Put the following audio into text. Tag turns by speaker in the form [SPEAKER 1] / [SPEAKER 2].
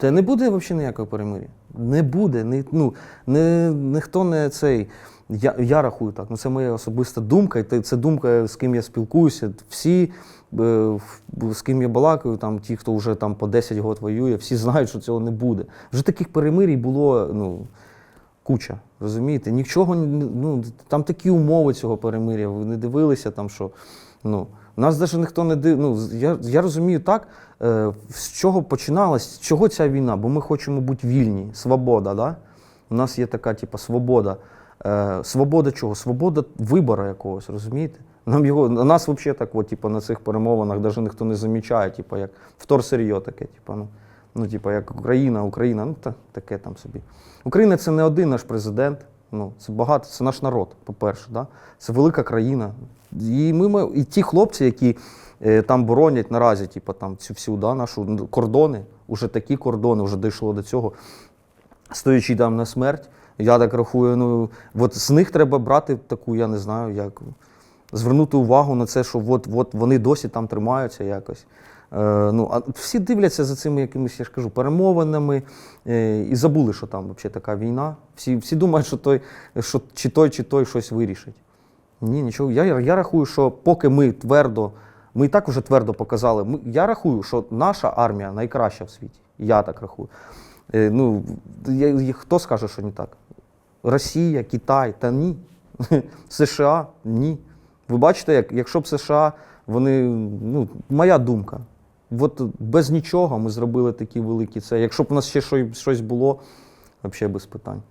[SPEAKER 1] Та не буде взагалі ніякого перемир'я. Не буде. Не, ну, не, ніхто не цей. Я, я рахую так. Ну, це моя особиста думка, і це думка, з ким я спілкуюся. Всі, е, з ким я балакаю, там, ті, хто вже там по 10 років воює, всі знають, що цього не буде. Вже таких перемирій було ну, куча. Розумієте? Нічого ну, там такі умови цього перемир'я. Ви не дивилися там, що. Ну, нас навіть ніхто не див. Ну, я, я розумію так, е, з чого починалась, з чого ця війна, бо ми хочемо бути вільні, свобода. Да? У нас є така, типу, свобода. Е, свобода чого? Свобода вибору якогось, розумієте? Нам його, нас взагалі так, от, типу, на цих перемовинах навіть ніхто не замічає, типу, як вторсир'йо таке, типу, ну, ну, типу, як Україна, Україна, ну та, таке там собі. Україна це не один наш президент, ну, це багато, це наш народ, по-перше, да? це велика країна. І, ми, і ті хлопці, які е, там боронять наразі, типу, там, цю всю да, нашу ну, кордони, уже такі кордони, вже дійшло до цього, стоячи там на смерть, я так рахую, ну, от з них треба брати таку, я не знаю, як звернути увагу на це, що от, от вони досі там тримаються якось. Е, ну, а всі дивляться за цими якимись, я ж кажу, перемовинами е, і забули, що там взагалі така війна. Всі, всі думають, що той, що чи той, чи той щось вирішить. Ні, нічого. Я, я рахую, що поки ми твердо, ми і так уже твердо показали. Ми, я рахую, що наша армія найкраща в світі. Я так рахую. Е, ну, я, хто скаже, що не так? Росія, Китай, та ні. США ні. Ви бачите, як, якщо б США, вони, ну, моя думка. От без нічого ми зробили такі великі це. Якщо б у нас ще щось, було, взагалі без питань.